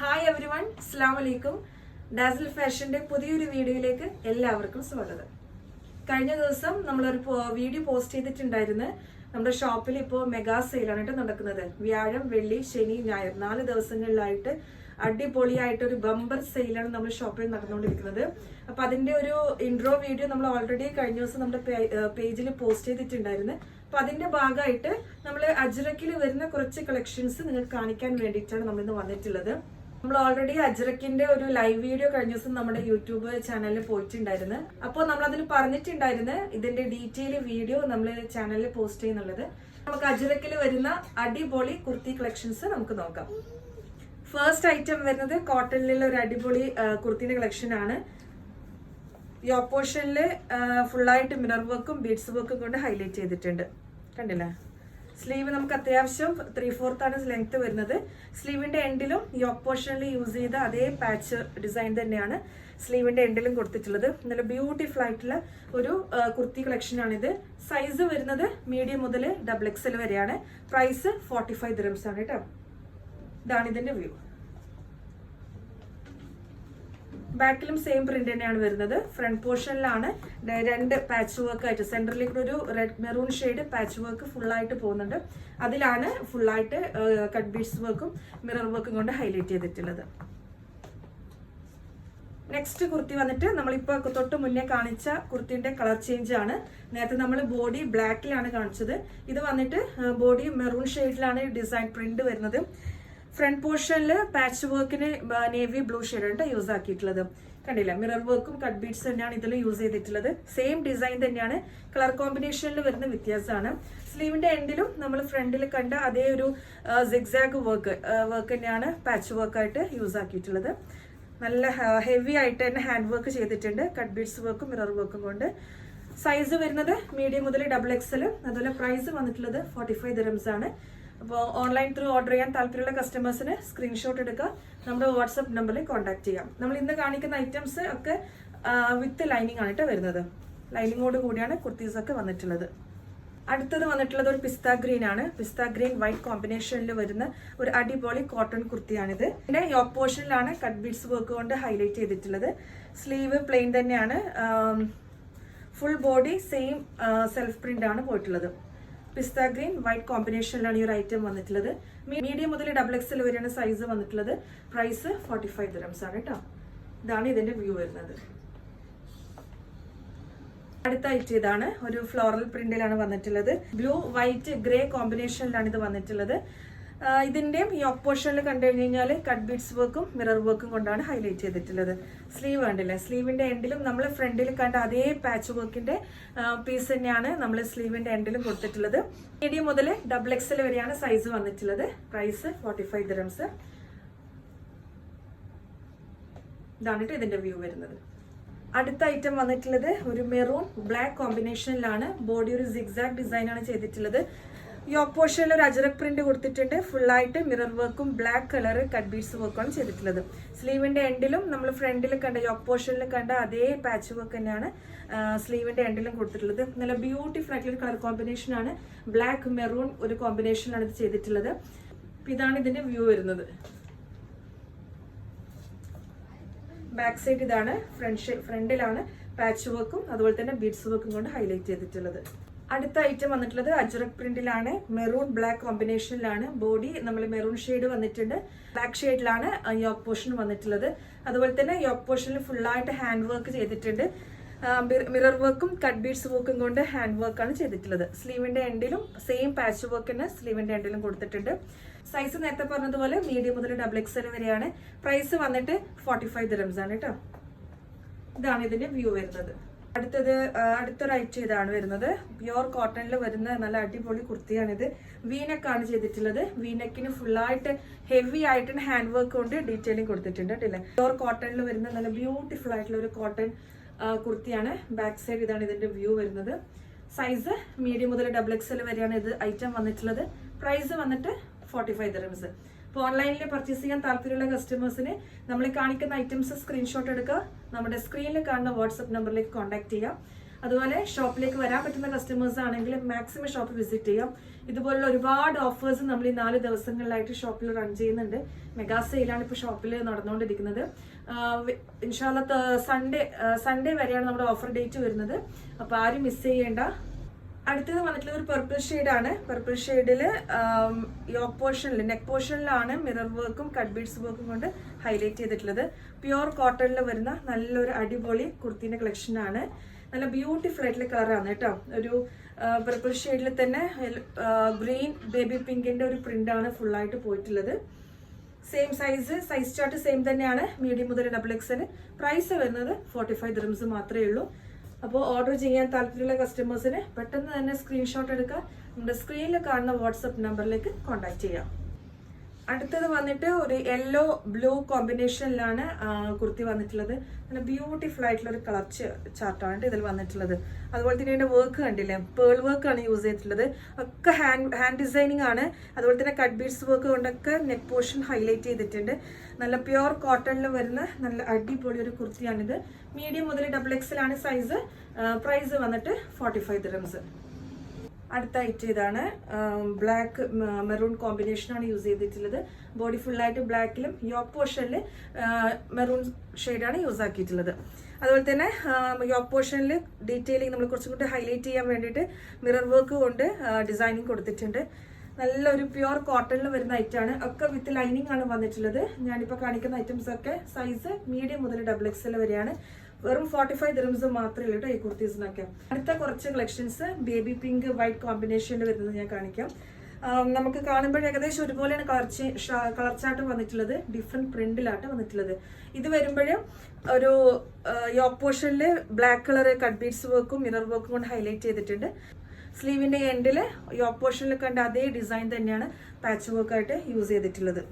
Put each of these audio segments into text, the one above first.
Hi every one അസ്സാം വലൈക്കും ഡാസിൽ ഫാഷന്റെ പുതിയൊരു വീഡിയോയിലേക്ക് എല്ലാവർക്കും സ്വാഗതം. കഴിഞ്ഞ ദിവസം നമ്മളൊരു വീഡിയോ പോസ്റ്റ് ചെയ്തിട്ടുണ്ടായിരുന്നു. നമ്മുടെ ഷോപ്പിൽ ഇപ്പോൾ മെഗാ സെയിലാണ് കേട്ടോ നടക്കുന്നത്. വ്യാഴം വെള്ളി ശനി ഞായർ നാല് ദിവസങ്ങളിലായിട്ട് അടിപൊളിയായിട്ട് ഒരു ബമ്പർ സെയിലാണ് നമ്മൾ ഷോപ്പിൽ നടന്നുകൊണ്ടിരിക്കുന്നത്. അപ്പൊ അതിന്റെ ഒരു ഇൻട്രോ വീഡിയോ നമ്മൾ ഓൾറെഡി കഴിഞ്ഞ ദിവസം നമ്മുടെ പേജിൽ പോസ്റ്റ് ചെയ്തിട്ടുണ്ടായിരുന്നു. അപ്പൊ അതിന്റെ ഭാഗമായിട്ട് നമ്മൾ അജ്രക്കിൽ വരുന്ന കുറച്ച് കളക്ഷൻസ് നിങ്ങൾക്ക് കാണിക്കാൻ വേണ്ടിയിട്ടാണ് നമ്മൾ ഇന്ന് വന്നിട്ടുള്ളത്. നമ്മൾ ഓൾറെഡി അജ്രക്കിന്റെ ഒരു ലൈവ് വീഡിയോ കഴിഞ്ഞ ദിവസം നമ്മുടെ യൂട്യൂബ് ചാനലിൽ പോയിട്ടുണ്ടായിരുന്നു. അപ്പോൾ നമ്മൾ അതിൽ പറഞ്ഞിട്ടുണ്ടായിരുന്നു ഇതിന്റെ ഡീറ്റെയിൽ വീഡിയോ നമ്മൾ ചാനലിൽ പോസ്റ്റ് ചെയ്യുന്നുള്ളത്. നമുക്ക് അജ്രക്കിൽ വരുന്ന അടിപൊളി കുർത്തി കളക്ഷൻസ് നമുക്ക് നോക്കാം. ഫസ്റ്റ് ഐറ്റം വരുന്നത് കോട്ടണിലുള്ള ഒരു അടിപൊളി കുർത്തിന്റെ കളക്ഷൻ ആണ്. ഈ ഓപ്പോഷനിൽ ഫുള്ളായിട്ട് മിനർ വർക്കും ബീഡ്സ് വർക്കും കൊണ്ട് ഹൈലൈറ്റ് ചെയ്തിട്ടുണ്ട്. കണ്ടില്ലേ? സ്ലീവ് നമുക്ക് അത്യാവശ്യം ത്രീ ഫോർത്ത് ആണ് ലെങ്ത് വരുന്നത്. സ്ലീവിന്റെ എൻഡിലും യോക്ക് പോർഷനിൽ യൂസ് ചെയ്ത അതേ പാച്ച് ഡിസൈൻ തന്നെയാണ് സ്ലീവിന്റെ എൻഡിലും കൊടുത്തിട്ടുള്ളത്. നല്ല ബ്യൂട്ടിഫുൾ ആയിട്ടുള്ള ഒരു കുർത്തി കളക്ഷൻ ആണിത് സൈസ് വരുന്നത് മീഡിയം മുതൽ ഡബിൾ എക്സൽ വരെയാണ്. പ്രൈസ് ഫോർട്ടി ഫൈവ് ദിറംസ് ആണ് കേട്ടോ ഇതാണ് ഇതിന്റെ വ്യൂ ബാക്കിലും സെയിം പ്രിന്റ് തന്നെയാണ് വരുന്നത്. ഫ്രണ്ട് പോർഷനിലാണ് രണ്ട് പാച്ച് വർക്ക് ആയിട്ട് സെന്ററിൽ കൂടെ ഒരു red maroon shade patch work full ആയിട്ട് പോകുന്നുണ്ട്. അതിലാണ് ഫുള്ളായിട്ട് കട്ട് ബീഡ്സ് വർക്കും മിറർ വർക്കും കൊണ്ട് ഹൈലൈറ്റ് ചെയ്തിട്ടുള്ളത്. നെക്സ്റ്റ് കുർത്തി വന്നിട്ട് നമ്മളിപ്പോ തൊട്ട് മുന്നേ കാണിച്ച കുർത്തിന്റെ കളർ ചേഞ്ച് ആണ്. നേരത്തെ നമ്മൾ ബോഡി ബ്ലാക്കിലാണ് കാണിച്ചത്. ഇത് വന്നിട്ട് ബോഡി മെറൂൺ ഷെയ്ഡിലാണ് ഡിസൈൻ പ്രിന്റ് വരുന്നത്. ഫ്രണ്ട് പോർഷനിൽ പാച്ച് വർക്കിന് നേവി ബ്ലൂ ഷെയ്ഡാണ് യൂസ് ആക്കിയിട്ടുള്ളത്. കണ്ടില്ല? മിറർ വർക്കും കട്ട് ബീഡ്സ് തന്നെയാണ് ഇതിൽ യൂസ് ചെയ്തിട്ടുള്ളത്. സെയിം ഡിസൈൻ തന്നെയാണ്. കളർ കോമ്പിനേഷനിൽ വരുന്ന വ്യത്യാസമാണ്. സ്ലീവിന്റെ എൻഡിലും നമ്മൾ ഫ്രണ്ടിൽ കണ്ട അതേ ഒരു സിഗ്സാഗ് വർക്ക് വർക്ക് തന്നെയാണ് പാച്ച് വർക്കായിട്ട് യൂസ് ആക്കിയിട്ടുള്ളത്. നല്ല ഹെവി ആയിട്ട് തന്നെ ഹാൻഡ് വർക്ക് ചെയ്തിട്ടുണ്ട്. കട്ട് ബീഡ്സ് വർക്കും മിറർ വർക്കും കൊണ്ട്. സൈസ് വരുന്നത് മീഡിയം മുതൽ ഡബിൾ എക്സൽ അതുപോലെ പ്രൈസ് വന്നിട്ടുള്ളത് ഫോർട്ടി ഫൈവ് ആണ്. അപ്പോൾ ഓൺലൈൻ ത്രൂ ഓർഡർ ചെയ്യാൻ താല്പര്യമുള്ള കസ്റ്റമേഴ്സിന് സ്ക്രീൻഷോട്ട് എടുക്കുക. നമ്മുടെ വാട്സപ്പ് നമ്പറിൽ കോൺടാക്ട് ചെയ്യാം. നമ്മൾ ഇന്ന് കാണിക്കുന്ന ഐറ്റംസ് ഒക്കെ വിത്ത് ലൈനിങ് ആണ് വരുന്നത്. ലൈനിങ്ങോട് കൂടിയാണ് കുർത്തീസ് ഒക്കെ വന്നിട്ടുള്ളത്. അടുത്തത് വന്നിട്ടുള്ളത് ഒരു പിസ്ത ഗ്രീൻ ആണ്. പിസ്ത ഗ്രീൻ വൈറ്റ് കോമ്പിനേഷനിൽ വരുന്ന ഒരു അടിപൊളി കോട്ടൺ കുർത്തിയാണിത്. പിന്നെ യോക്ക് പോർഷനിലാണ് കട്ട് ബീഡ്സ് വർക്ക് കൊണ്ട് ഹൈലൈറ്റ് ചെയ്തിട്ടുള്ളത്. സ്ലീവ് പ്ലെയിൻ തന്നെയാണ്. Full body same self print ആണ് പോയിട്ടുള്ളത്. പിസ്ത ഗ്രീൻ വൈറ്റ് കോമ്പിനേഷനിലാണ് ഈ ഒരു ഐറ്റം വന്നിട്ടുള്ളത്. മീഡിയം മുതൽ ഡബിൾ എക്സൽ വരെയാണ് സൈസ് വന്നിട്ടുള്ളത്. പ്രൈസ് ഫോർട്ടി ഫൈവ് ദിറംസ് ആണ് കേട്ടോ ഇതാണ് ഇതിന്റെ വ്യൂ വരുന്നത്. അടുത്ത ഐറ്റം ഇതാണ് ഒരു ഫ്ലോറൽ പ്രിന്റിലാണ് വന്നിട്ടുള്ളത്. ബ്ലൂ വൈറ്റ് ഗ്രേ കോമ്പിനേഷനിലാണ് ഇത് വന്നിട്ടുള്ളത്. ആ, ഇതിന്റെയും ഈ ഓപ്പോഷനിൽ കണ്ടു കഴിഞ്ഞ് കഴിഞ്ഞാൽ കട്ട് ബീഡ്സ് വർക്കും മിറർ വർക്കും കൊണ്ടാണ് ഹൈലൈറ്റ് ചെയ്തിട്ടുള്ളത്. സ്ലീവ് കണ്ടില്ലേ? സ്ലീവിന്റെ എൻഡിലും നമ്മൾ ഫ്രണ്ടിൽ കണ്ട അതേ പാച്ച് വർക്കിന്റെ പീസ് തന്നെയാണ് നമ്മൾ സ്ലീവിന്റെ എൻഡിലും കൊടുത്തിട്ടുള്ളത്. മീഡിയം മുതൽ ഡബിൾ എക്സൽ വരെയാണ് സൈസ് വന്നിട്ടുള്ളത്. പ്രൈസ് ഫോർട്ടി ഫൈവ് ദിറംസ് ഇതാണ് ട്ടോ ഇതിന്റെ വ്യൂ വരുന്നത്. അടുത്ത ഐറ്റം വന്നിട്ടുള്ളത് ഒരു മെറൂൺ ബ്ലാക്ക് കോമ്പിനേഷനിലാണ് ബോഡി ഒരു സിഗ്സാഗ് ഡിസൈൻ ആണ് ചെയ്തിട്ടുള്ളത്. ഈ ഓപ്പോഷനിൽ ഒരു അജറക് പ്രിന്റ് കൊടുത്തിട്ടുണ്ട്. ഫുള്ളായിട്ട് മിറർ വർക്കും ബ്ലാക്ക് കളർ കട്ട് ബീഡ്സ് വർക്കാണ് ചെയ്തിട്ടുള്ളത്. സ്ലീവിന്റെ എൻഡിലും നമ്മൾ ഫ്രണ്ടിൽ കണ്ട യോക്ക് ഓപ്പോഷനിൽ കണ്ട അതേ പാച്ച് വർക്ക് തന്നെയാണ് സ്ലീവിന്റെ എൻഡിലും കൊടുത്തിട്ടുള്ളത്. നല്ല ബ്യൂട്ടിഫുൾ ആയിട്ടുള്ള കളർ കോമ്പിനേഷൻ ആണ്. ബ്ലാക്ക് മെറൂൺ ഒരു കോമ്പിനേഷനാണ് ഇത് ചെയ്തിട്ടുള്ളത്. ഇതാണ് ഇതിന്റെ വ്യൂ വരുന്നത്. ബാക്ക് സൈഡ് ഇതാണ് ഫ്രണ്ട് ഫ്രണ്ടിലാണ് പാച്ച് വർക്കും അതുപോലെ തന്നെ ബീഡ്സ് വർക്കും കൊണ്ട് ഹൈലൈറ്റ് ചെയ്തിട്ടുള്ളത്. അടുത്ത ഐറ്റം വന്നിട്ടുള്ളത് അജ്രക് പ്രിന്റിലാണ് മെറൂൺ ബ്ലാക്ക് കോമ്പിനേഷനിലാണ് ബോഡി നമ്മൾ മെറൂൺ ഷെയ്ഡ് വന്നിട്ടുണ്ട്. ബ്ലാക്ക് ഷെയ്ഡിലാണ് യോക്ക് പോർഷൻ വന്നിട്ടുള്ളത്. അതുപോലെ തന്നെ യോക്ക് പോർഷനിൽ ഫുള്ളായിട്ട് ഹാൻഡ് വർക്ക് ചെയ്തിട്ടുണ്ട്. മിറർ വർക്കും കട്ട് ബീഡ്സ് വർക്കും കൊണ്ട് ഹാൻഡ് വർക്കാണ് ചെയ്തിട്ടുള്ളത്. സ്ലീവിന്റെ എൻഡിലും സെയിം പാച്ച് വർക്ക് തന്നെ സ്ലീവിന്റെ എൻഡിലും കൊടുത്തിട്ടുണ്ട്. സൈസ് നേരത്തെ പറഞ്ഞതുപോലെ മീഡിയം മുതൽ ഡബിൾ എക്സൽ വരെയാണ്. പ്രൈസ് വന്നിട്ട് ഫോർട്ടി ഫൈവ് ദിറംസ് കേട്ടോ. ഇതാണ് ഇതിന്റെ വ്യൂ വരുന്നത്. അടുത്തത് അടുത്ത ഐറ്റം ഇതാണ് വരുന്നത്. പ്യുവർ കോട്ടണിൽ വരുന്ന നല്ല അടിപൊളി കുർത്തിയാണിത്. വീനക്കാണ് ചെയ്തിട്ടുള്ളത്. വീനക്കിന് ഫുള്ളായിട്ട് ഹെവി ആയിട്ട് ഹാൻഡ് വർക്ക് കൊണ്ട് ഡീറ്റെയിലിംഗ് കൊടുത്തിട്ടുണ്ട് കേട്ടില്ലേ പ്യുവർ കോട്ടണിൽ വരുന്ന നല്ല ബ്യൂട്ടിഫുൾ ആയിട്ടുള്ള ഒരു കോട്ടൺ കുർത്തിയാണ്. ബാക്ക് സൈഡ് ഇതാണ് ഇതിന്റെ വ്യൂ വരുന്നത്. സൈസ് മീഡിയം മുതൽ ഡബിൾ എക്സൽ വരെയാണ് ഇത് ഐറ്റം വന്നിട്ടുള്ളത്. പ്രൈസ് വന്നിട്ട് ഫോർട്ടി ഫൈവ് ദിറംസ് ഇപ്പോൾ ഓൺലൈനിൽ പർച്ചേസ് ചെയ്യാൻ താല്പര്യമുള്ള കസ്റ്റമേഴ്സിന് നമ്മൾ കാണിക്കുന്ന ഐറ്റംസ് സ്ക്രീൻഷോട്ട് എടുക്കുക. നമ്മുടെ സ്ക്രീനിൽ കാണുന്ന വാട്സപ്പ് നമ്പറിലേക്ക് കോൺടാക്ട് ചെയ്യാം. അതുപോലെ ഷോപ്പിലേക്ക് വരാൻ പറ്റുന്ന കസ്റ്റമേഴ്സ് ആണെങ്കിൽ മാക്സിമം ഷോപ്പ് വിസിറ്റ് ചെയ്യാം. ഇതുപോലുള്ള ഒരുപാട് ഓഫേഴ്സ് നമ്മൾ ഈ നാല് ദിവസങ്ങളിലായിട്ട് ഷോപ്പിൽ റൺ ചെയ്യുന്നുണ്ട്. മെഗാ സെയിലാണ് ഇപ്പോൾ ഷോപ്പിൽ നടന്നുകൊണ്ടിരിക്കുന്നത്. ഇൻഷാല്ല സൺഡേ സൺഡേ വരെയാണ് നമ്മുടെ ഓഫർ ഡേറ്റ് വരുന്നത്. അപ്പോൾ ആരും മിസ് ചെയ്യേണ്ട. അടുത്തത് വന്നിട്ടുള്ള ഒരു പർപ്പിൾ ഷെയ്ഡാണ് പർപ്പിൾ ഷെയ്ഡിൽ യോക്ക് പോർഷനിൽ നെക്ക് പോർഷനിലാണ് മിറർ വർക്കും കട്ട് ബീഡ്സ് വർക്കും കൊണ്ട് ഹൈലൈറ്റ് ചെയ്തിട്ടുള്ളത്. പ്യുവർ കോട്ടണിൽ വരുന്ന നല്ലൊരു അടിപൊളി കുർത്തിന്റെ കളക്ഷനാണ് നല്ല ബ്യൂട്ടിഫുൾ ആയിട്ടുള്ള കളറാണ് കേട്ടോ. ഒരു പർപ്പിൾ ഷെയ്ഡിൽ തന്നെ ഗ്രീൻ ബേബി പിങ്കിന്റെ ഒരു പ്രിന്റാണ് ഫുള്ളായിട്ട് പോയിട്ടുള്ളത്. Same size size chart same തന്നെയാണ്. മീഡിയം മുതൽ ഡബിൾ എക്സൽ പ്രൈസ് വരുന്നത് ഫോർട്ടി ഫൈവ് മാത്രമേ ഉള്ളൂ. അപ്പോൾ ഓർഡർ ചെയ്യാൻ താല്പര്യമുള്ള കസ്റ്റമേഴ്സിന് പെട്ടെന്ന് തന്നെ സ്ക്രീൻഷോട്ട് എടുക്കുക നമ്മുടെ സ്ക്രീനിൽ കാണുന്ന വാട്സപ്പ് നമ്പറിലേക്ക് കോൺടാക്ട് ചെയ്യാം. അടുത്തത് വന്നിട്ട് ഒരു യെല്ലോ ബ്ലൂ കോമ്പിനേഷനിലാണ് കുർത്തി വന്നിട്ടുള്ളത്. നല്ല ബ്യൂട്ടിഫുൾ ആയിട്ടുള്ള ഒരു കളർ ചാർട്ടാണ് ഇതിൽ വന്നിട്ടുള്ളത്. അതുപോലെ തന്നെ ഇതിന്റെ വർക്ക് കണ്ടില്ലേ? പേൾ ആണ് യൂസ് ചെയ്തിട്ടുള്ളത്. ഒക്കെ ഹാൻഡ് ഹാൻഡ് ഡിസൈനിങ് ആണ്. അതുപോലെ തന്നെ കട്ട് ബീഡ്സ് വർക്ക് കൊണ്ടൊക്കെ നെക്ക് പോർഷൻ ഹൈലൈറ്റ് ചെയ്തിട്ടുണ്ട്. നല്ല പ്യുർ കോട്ടണിൽ വരുന്ന നല്ല അടിപൊളി ഒരു കുർത്തിയാണിത്. മീഡിയം മുതൽ ഡബിൾ എക്സിലാണ് സൈസ് പ്രൈസ് വന്നിട്ട് ഫോർട്ടി ഫൈവ് ദിറംസ് അടുത്ത ഐറ്റം ഇതാണ്. ബ്ലാക്ക് മെറൂൺ കോമ്പിനേഷനാണ് യൂസ് ചെയ്തിട്ടുള്ളത്. ബോഡി ഫുള്ളായിട്ട് ബ്ലാക്കിലും യോക്ക് പോർഷനിൽ മെറൂൺ ഷെയ്ഡാണ് യൂസ് ആക്കിയിട്ടുള്ളത്. അതുപോലെ തന്നെ യോക്ക് പോർഷനിൽ ഡീറ്റെയിലിംഗ് നമ്മൾ കുറച്ചും കൂടി ഹൈലൈറ്റ് ചെയ്യാൻ വേണ്ടിയിട്ട് മിറർ വർക്ക് കൊണ്ട് ഡിസൈനിങ് കൊടുത്തിട്ടുണ്ട്. നല്ലൊരു പ്യുവർ കോട്ടണിൽ വരുന്ന ഐറ്റമാണ് ഒക്കെ വിത്ത് ലൈനിങ് ആണ് വന്നിട്ടുള്ളത്. ഞാനിപ്പോൾ കാണിക്കുന്ന ഐറ്റംസ് ഒക്കെ സൈസ് മീഡിയം മുതൽ ഡബിൾ എക്സ് എൽ വരെയാണ്. വെറും ഫോർട്ടി ഫൈവ് ദിറംസ് മാത്രമേ ഉള്ളൂ കേട്ടോ ഈ കുർത്തീസിനൊക്കെ അടുത്ത കുറച്ച് കളക്ഷൻസ് ബേബി പിങ്ക് വൈറ്റ് കോമ്പിനേഷനിൽ വരുന്നത് ഞാൻ കാണിക്കാം. നമുക്ക് കാണുമ്പോൾ ഏകദേശം ഒരുപോലെയാണ് കളർ കളർ ചാർട്ട് വന്നിട്ടുള്ളത്. ഡിഫറെന്റ് പ്രിന്റിലാട്ട് വന്നിട്ടുള്ളത്. ഇത് വരുമ്പോഴും ഒരു യോക്ക് പോർഷനിൽ ബ്ലാക്ക് കളർ കട്ട് ബീഡ്സ് വർക്കും മിറർ വർക്കും കൊണ്ട് ഹൈലൈറ്റ് ചെയ്തിട്ടുണ്ട്. സ്ലീവിന്റെ എൻഡിൽ യോക്ക് പോർഷനിൽ കണ്ട അതേ ഡിസൈൻ തന്നെയാണ് പാച്ച് വർക്കായിട്ട് യൂസ് ചെയ്തിട്ടുള്ളത്.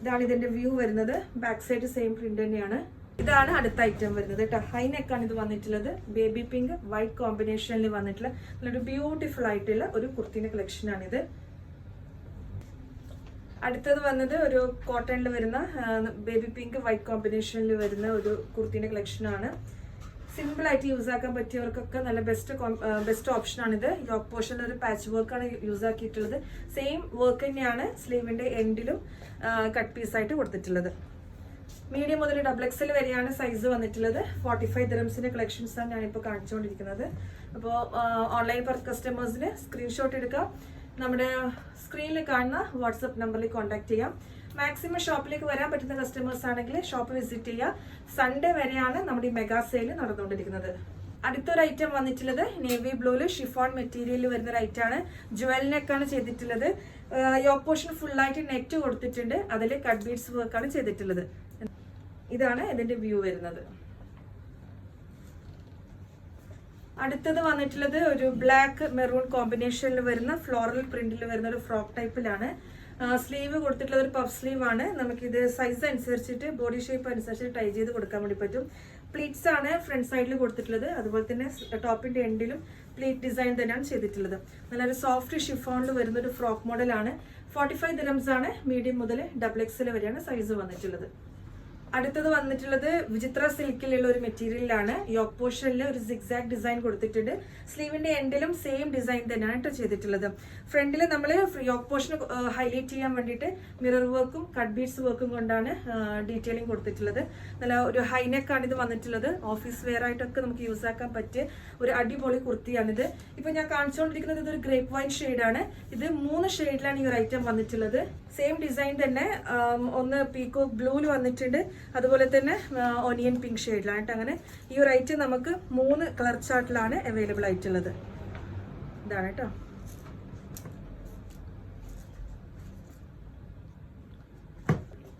ഇതാണ് ഇതിന്റെ വ്യൂ വരുന്നത്. ബാക്ക് സൈഡ് സെയിം പ്രിന്റ് തന്നെയാണ്. ഇതാണ് അടുത്ത ഐറ്റം വരുന്നത് കേട്ടോ. ഹൈനെക്കാണ് ഇത് വന്നിട്ടുള്ളത്. ബേബി പിങ്ക് വൈറ്റ് കോമ്പിനേഷനിൽ വന്നിട്ടുള്ള നല്ലൊരു ബ്യൂട്ടിഫുൾ ആയിട്ടുള്ള ഒരു കുർത്തിന്റെ കളക്ഷൻ ഇത്. അടുത്തത് വന്നത് ഒരു കോട്ടണിൽ വരുന്ന ബേബി പിങ്ക് വൈറ്റ് കോമ്പിനേഷനിൽ വരുന്ന ഒരു കുർത്തിന്റെ കളക്ഷൻ ആണ്. സിമ്പിൾ ആയിട്ട് യൂസ് ആക്കാൻ പറ്റിയവർക്കൊക്കെ നല്ല ബെസ്റ്റ് ബെസ്റ്റ് ഓപ്ഷൻ ആണിത് യോക്ക് പോർഷനിൽ ഒരു പാച്ച് വർക്ക് ആണ് യൂസ് ആക്കിയിട്ടുള്ളത്. സെയിം വർക്ക് തന്നെയാണ് സ്ലീവിന്റെ എൻഡിലും കട്ട് പീസ് ആയിട്ട് കൊടുത്തിട്ടുള്ളത്. മീഡിയം മുതൽ ഡബിൾ എക്സൽ വരെയാണ് സൈസ് വന്നിട്ടുള്ളത്. ഫോർട്ടി ഫൈവ് കളക്ഷൻസ് ആണ് ഞാനിപ്പോൾ കാണിച്ചുകൊണ്ടിരിക്കുന്നത് അപ്പോൾ ഓൺലൈൻ കസ്റ്റമേഴ്സിന് സ്ക്രീൻഷോട്ട് എടുക്കാം. നമ്മുടെ സ്ക്രീനിൽ കാണുന്ന വാട്സപ്പ് നമ്പറിൽ കോൺടാക്ട് ചെയ്യാം. മാക്സിമം ഷോപ്പിലേക്ക് വരാൻ പറ്റുന്ന കസ്റ്റമേഴ്സ് ആണെങ്കിൽ ഷോപ്പ് വിസിറ്റ് ചെയ്യുക സൺഡേ വരെയാണ് നമ്മുടെ ഈ മെഗാ സെയിൽ നടന്നുകൊണ്ടിരിക്കുന്നത്. അടുത്തൊരു ഐറ്റം വന്നിട്ടുള്ളത് നേവി ബ്ലൂൽ ഷിഫോൺ മെറ്റീരിയൽ വരുന്ന ഒരു ഐറ്റം ആണ്. ജുവൽ നെക്കാണ് ചെയ്തിട്ടുള്ളത്. യോക്ക് പോർഷൻ ഫുള്ളായിട്ട് നെറ്റ് കൊടുത്തിട്ടുണ്ട്. അതിൽ കട്ട് ബീഡ്സ് വർക്കാണ് ചെയ്തിട്ടുള്ളത്. ഇതാണ് ഇതിന്റെ വ്യൂ വരുന്നത്. അടുത്തത് വന്നിട്ടുള്ളത് ഒരു ബ്ലാക്ക് മെറൂൺ കോമ്പിനേഷനിൽ വരുന്ന ഫ്ലോറൽ പ്രിന്റിൽ വരുന്ന ഒരു ഫ്രോക്ക് ടൈപ്പിലാണ് സ്ലീവ് കൊടുത്തിട്ടുള്ള ഒരു പഫ് സ്ലീവ് ആണ്. നമുക്കിത് സൈസ് അനുസരിച്ചിട്ട് ബോഡി ഷേപ്പ് അനുസരിച്ച് ടൈ ചെയ്ത് കൊടുക്കാൻ വേണ്ടി പറ്റും. പ്ലീറ്റ്സ് ആണ് ഫ്രണ്ട് സൈഡിൽ കൊടുത്തിട്ടുള്ളത്. അതുപോലെ തന്നെ ടോപ്പിന്റെ എൻഡിലും പ്ലീറ്റ് ഡിസൈൻ തന്നെയാണ് ചെയ്തിട്ടുള്ളത്. നല്ലൊരു സോഫ്റ്റ് ഷിഫോണിൽ വരുന്ന ഒരു ഫ്രോക്ക് മോഡലാണ് ഫോർട്ടി ഫൈവ് ദിനംസ് ആണ്. മീഡിയം മുതൽ ഡബിൾ എക്സിൽ വരെയാണ് സൈസ് വന്നിട്ടുള്ളത്. അടുത്തത് വന്നിട്ടുള്ളത് വിചിത്ര സിൽക്കിലുള്ള ഒരു മെറ്റീരിയലാണ്. യോക്ക് പോർഷനിൽ ഒരു സിക്സാക് ഡിസൈൻ കൊടുത്തിട്ടുണ്ട്. സ്ലീവിന്റെ എൻഡിലും സെയിം ഡിസൈൻ തന്നെയാണ് കേട്ടോ ചെയ്തിട്ടുള്ളത്. ഫ്രണ്ടിൽ നമ്മൾ യോക്ക് പോർഷൻ ഹൈലൈറ്റ് ചെയ്യാൻ വേണ്ടിയിട്ട് മിറർ വർക്കും കട്ട് ബീഡ്സ് വർക്കും കൊണ്ടാണ് ഡീറ്റെയിലിംഗ് കൊടുത്തിട്ടുള്ളത്. നല്ല ഒരു ഹൈനെക്കാണ് ഇത് വന്നിട്ടുള്ളത്. ഓഫീസ് വെയർ ആയിട്ടൊക്കെ നമുക്ക് യൂസ് ആക്കാൻ പറ്റിയ ഒരു അടിപൊളി കുർത്തിയാണിത്. ഇപ്പൊ ഞാൻ കാണിച്ചുകൊണ്ടിരിക്കുന്നത് ഇതൊരു ഗ്രേപ്പ് വൈൻ ഷെയ്ഡാണ് ഇത് മൂന്ന് ഷെയ്ഡിലാണ് ഈ ഒരു ഐറ്റം വന്നിട്ടുള്ളത്. സെയിം ഡിസൈൻ തന്നെ ഒന്ന് പീക്കോ ബ്ലൂവിൽ വന്നിട്ടുണ്ട്. അതുപോലെ തന്നെ ഒനിയൻ പിങ്ക് ഷെയ്ഡിലാണ് കേട്ടോ അങ്ങനെ ഈ ഒരു ഐറ്റം നമുക്ക് മൂന്ന് കളർ ചാർട്ടിലാണ് അവൈലബിൾ ആയിട്ടുള്ളത്. ഇതാണ് കേട്ടോ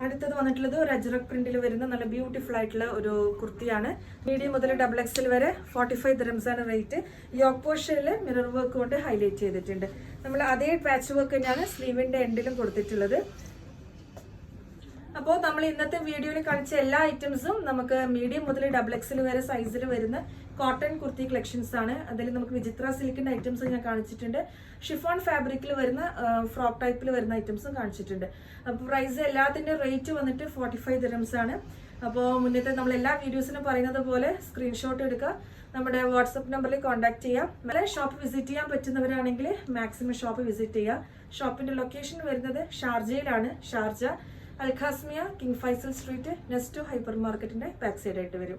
അടുത്തത് വന്നിട്ടുള്ളത് ഒരു അജ്രക് പ്രിന്റിൽ വരുന്ന നല്ല ബ്യൂട്ടിഫുൾ ആയിട്ടുള്ള ഒരു കുർത്തിയാണ്. മീഡിയം മുതൽ ഡബിൾ എക്സൽ വരെ ഫോർട്ടി ഫൈവ് ദിറംസ് ആണ് റേറ്റ് യോക്ക് പോർഷനിൽ മിറർ വർക്ക് കൊണ്ട് ഹൈലൈറ്റ് ചെയ്തിട്ടുണ്ട്. നമ്മൾ അതേ പാച്ച് വർക്ക് തന്നെയാണ് സ്ലീവിന്റെ എൻഡിലും കൊടുത്തിട്ടുള്ളത്. അപ്പോൾ നമ്മൾ ഇന്നത്തെ വീഡിയോയിൽ കാണിച്ച എല്ലാ ഐറ്റംസും നമുക്ക് മീഡിയം മുതൽ ഡബിൾ എക്സിൽ വരെ സൈസിൽ വരുന്ന കോട്ടൺ കുർത്തി കളക്ഷൻസ് ആണ്. അതിൽ നമുക്ക് വിചിത്ര സിൽക്കിന്റെ ഐറ്റംസ് ഞാൻ കാണിച്ചിട്ടുണ്ട്. ഷിഫോൺ ഫാബ്രിക്കിൽ വരുന്ന ഫ്രോക്ക് ടൈപ്പിൽ വരുന്ന ഐറ്റംസും കാണിച്ചിട്ടുണ്ട്. അപ്പോൾ പ്രൈസ് എല്ലാത്തിന്റെ റേറ്റ് വന്നിട്ട് ഫോർട്ടി ഫൈവ് ദിറംസ് ആണ്. അപ്പോൾ മുന്നത്തെ നമ്മൾ എല്ലാ വീഡിയോസിനും പറയുന്നത് പോലെ സ്ക്രീൻഷോട്ട് എടുക്കുക നമ്മുടെ വാട്സപ്പ് നമ്പറിൽ കോൺടാക്ട് ചെയ്യാം. അല്ലെ ഷോപ്പ് വിസിറ്റ് ചെയ്യാൻ പറ്റുന്നവരാണെങ്കിൽ മാക്സിമം ഷോപ്പ് വിസിറ്റ് ചെയ്യുക ഷോപ്പിന്റെ ലൊക്കേഷൻ വരുന്നത് ഷാർജയിലാണ്. Sharjah Al Qasimiya King Faisal Street next hyper മാർക്കറ്റിന്റെ ബാക്ക് സൈഡ് ആയിട്ട് വരും.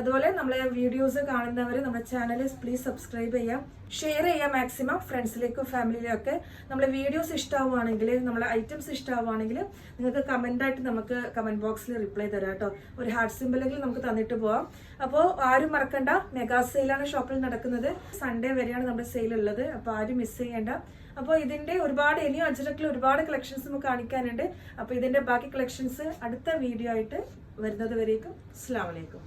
അതുപോലെ നമ്മളെ വീഡിയോസ് കാണുന്നവർ നമ്മുടെ ചാനൽ പ്ലീസ് സബ്സ്ക്രൈബ് ചെയ്യാം. ഷെയർ ചെയ്യാം മാക്സിമം ഫ്രണ്ട്സിലേക്കും ഫാമിലിയിലൊക്കെ നമ്മളെ വീഡിയോസ് ഇഷ്ടമാവുകയാണെങ്കിൽ നമ്മളെ ഐറ്റംസ് ഇഷ്ടമാവുകയാണെങ്കിൽ നിങ്ങൾക്ക് കമന്റായിട്ട് നമുക്ക് കമന്റ് ബോക്സിൽ റിപ്ലൈ തരാം കേട്ടോ. ഒരു ഹാർട്ട് സിമ്പിളെങ്കിലും നമുക്ക് തന്നിട്ട് പോവാം. അപ്പോൾ ആരും മറക്കണ്ട മെഗാ സെയിലാണ് ഷോപ്പിൽ നടക്കുന്നത്. സൺഡേ വരെയാണ് നമ്മുടെ സെയിൽ ഉള്ളത്. അപ്പോൾ ആരും മിസ് ചെയ്യേണ്ട. അപ്പോൾ ഇതിന്റെ ഒരുപാട് ഇനിയും അച്ചടക്കിൽ ഒരുപാട് കളക്ഷൻസ് നമുക്ക് കാണിക്കാനുണ്ട്. അപ്പോൾ ഇതിന്റെ ബാക്കി കളക്ഷൻസ് അടുത്ത വീഡിയോ ആയിട്ട് വരുന്നത് വരേക്കും. അസ്സാം വലൈക്കും